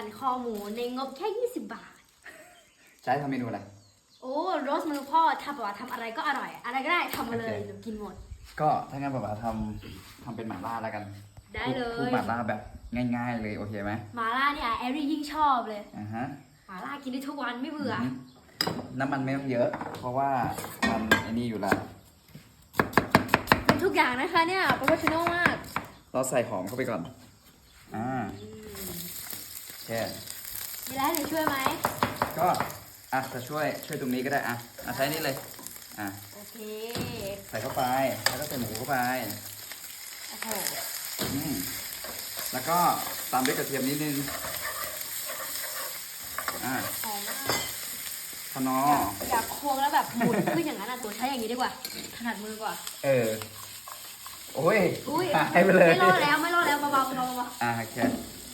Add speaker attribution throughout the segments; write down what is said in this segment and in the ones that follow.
Speaker 1: สันคอหมูในงบแค่ 20 บาท
Speaker 2: ใช้ทำเมนูอะไร
Speaker 1: โอ้โรสมือพ่อทำแบบว่าทำอะไรก็อร่อย อะไรก็ได้ทำมาเลย
Speaker 2: โอเค
Speaker 1: หนูกินหมด
Speaker 2: ก็ถ้างั้นแบบว่าทำทำเป็นหม่าล่าแล้วกัน
Speaker 1: ได้เล
Speaker 2: คลุก
Speaker 1: ย
Speaker 2: หม่าล่าแบบง่าย ๆ เลยโอเคไหม
Speaker 1: หมาล่าเนี่ยแอรี่ยิ่งชอบเลย
Speaker 2: อ่าฮะ
Speaker 1: หมาล่ากินได้ทุกวันไม่เบื่ออ
Speaker 2: หืน้ำมันไม่ต้องเยอะ เพราะว่ามันไอ้นี่อยู่แล้ว
Speaker 1: เป็นทุกอย่างนะคะเนี่ยโปรเฟชชั่นอลมาก
Speaker 2: เราใส่หอมเข้าไปก่อน อ่าแค่
Speaker 1: มีอะไรให้หนูช่วยไหม
Speaker 2: ก็อะจะช่วยช่วยตรงนี้ก็ได้อะอะใช้นี่เลยอะ
Speaker 1: โอเค
Speaker 2: ใส่เข้าไปแล้วก็ใส่หมูเข้าไป
Speaker 1: โอ้โห
Speaker 2: อืมแล้วก็ตามด้วยกระเทียมนิดนึงอ่า
Speaker 1: หอมมาก
Speaker 2: ขนอ
Speaker 1: อยากอยากควงแล้วแบบหมุนขึ้นอย่างนั้นอะตัวใช้อย่างนี้ดีกว่าถนัดมือกว่า
Speaker 2: เออโอ้ย
Speaker 1: อุ้ย
Speaker 2: หายไปเลย
Speaker 1: ไม่รอดแล้วไม่รอดแล้วเบาๆเบาๆเบาๆ
Speaker 2: อะโอเค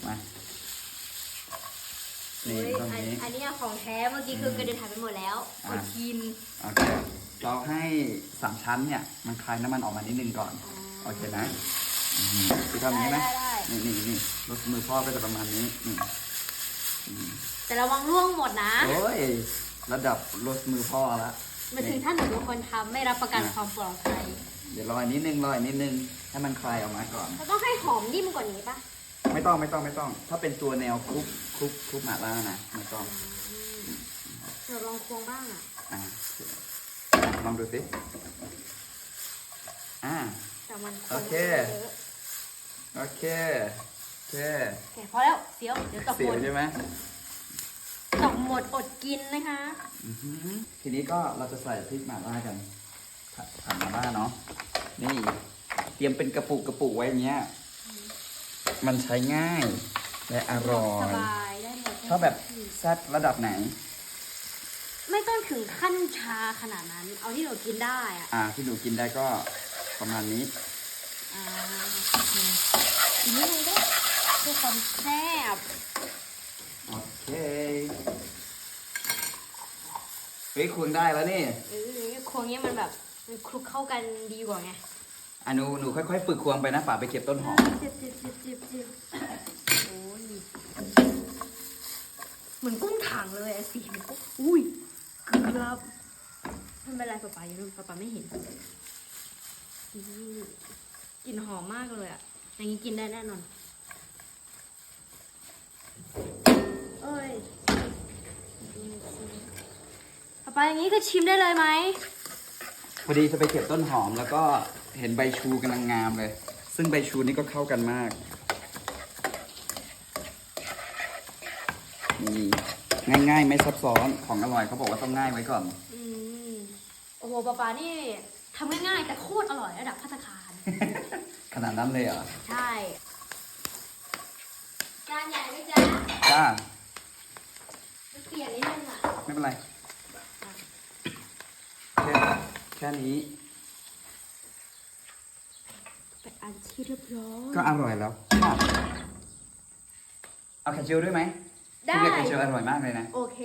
Speaker 2: มา นี่
Speaker 1: อุ๊ย
Speaker 2: ตรง
Speaker 1: อัน
Speaker 2: นี้
Speaker 1: อันนี้อะของแท้เมื่อกี้คือกระเด็นหายไปหมดแล้ว
Speaker 2: อ่า
Speaker 1: อดกิน
Speaker 2: โอเคเราให้สามชั้นเนี่ย มันคลายน้ำมันออกมานิดนึงก่อน โอเคนะอืมคือทำอย่างนี้ไหม
Speaker 1: ได้ได้
Speaker 2: นี่นี่นี่รถมือพ่อก็จะประมาณนี้นี่อืม
Speaker 1: แต่ระวังร่วงหมดนะ
Speaker 2: โอ้ย ระดับรถมือพ่อละ
Speaker 1: มาถึงถ้าหนูเป็นคนทำไม่รับประกันความปลอดภัย
Speaker 2: เดี๋ยวรออีกนิดนึงรออีกนิดนึง ให้มันคลายออกมาก่อน
Speaker 1: เราต้องให้หอมนิ่มกว่านี้ปะ
Speaker 2: ไม่ต้องไม่ต้องไม่ต้อง ถ้าเป็นตัวแนวคลุกคลุกคลุกหม่าล่านะไม่ต้อง
Speaker 1: เดี๋ยวลองควงบ้างอะ
Speaker 2: อ่าลองดูสิอ่า
Speaker 1: แต่มันวง
Speaker 2: โอเค
Speaker 1: เยอะ
Speaker 2: โอเคโอเค
Speaker 1: โอเคพอแล้วเสียวเดี๋ยวตก
Speaker 2: เสี
Speaker 1: ห
Speaker 2: ย
Speaker 1: ม
Speaker 2: ว
Speaker 1: ด
Speaker 2: ใช่ไหม
Speaker 1: ตกหมดอดกินนะคะ
Speaker 2: อื้อหือทีนี้ก็เราจะใส่พริกหม่าล่ากันผัดผัดหม่าล่าเนาะนี่ เตรียมเป็นกระปุกกระปุกไว้อย่างเงี้ย มันใช้ง่ายและอร่อ
Speaker 1: ส
Speaker 2: ย
Speaker 1: บายได้หมด
Speaker 2: ชอบแบบแซ่บระดับไหน
Speaker 1: ไม่ต้องถึงขั้นชาขนาดนั้น เอาที่หนูกินได้อะ
Speaker 2: อ่าที่หนูกินได้ก็ประมาณนี้
Speaker 1: อ่าโอเคอีกนิดนึงด้วยเพื่อความแซ่บ
Speaker 2: โอเคเฮ้ยคุณได้แล้วนี่
Speaker 1: เออควงเนี้ยมันแบบมันคลุกเข้ากันดีกว่าไง
Speaker 2: อะหนูหนูค่อยๆฝึกควงไปนะป่าไปเก็บต้นหอม
Speaker 1: จิบจิบจิบจิบจิบโอ้ยเหมือนกุ้งถังเลยอะสีมันก็อุ้ยเกือบไม่เป็นไรป๊าป๊าอย่าลืมป๊าป๊าไม่เห็นอื้อกลิ่นหอมมากเลยอะอย่างนี้กินได้แน่นอนเอ้ยป๊าป๊าอย่างนี้คือชิมได้เลยไหม
Speaker 2: พอดีจะไปเก็บต้นหอมแล้วก็ เห็นใบชูกำลังงามเลย ซึ่งใบชูนี่ก็เข้ากันมากนี่ง่ายๆ ไม่ซับซ้อนของอร่อยเขาบอกว่าต้องง่ายไว้ก่อน
Speaker 1: อืมโอ้โหป๊าป๊านี่ทำง่ายๆ แต่โคตรอร่อยระดับพัตตาคาร
Speaker 2: ขนาดนั้นเลยเหรอ
Speaker 1: ใช่จานใหญ่ไหมจ๊ะ
Speaker 2: จ้า
Speaker 1: มันเปลี่ยนนิดนึงอะ
Speaker 2: ไม่เป็นไร แค่แค่นี้
Speaker 1: เป็นอัน ที่เรียบร้อย
Speaker 2: ก็อร่อยแล้วเอาแคชเชียวด้วยไหม
Speaker 1: ได้
Speaker 2: ทุเรียนแคชเชียวอร่อยมากเลยนะ
Speaker 1: โอเค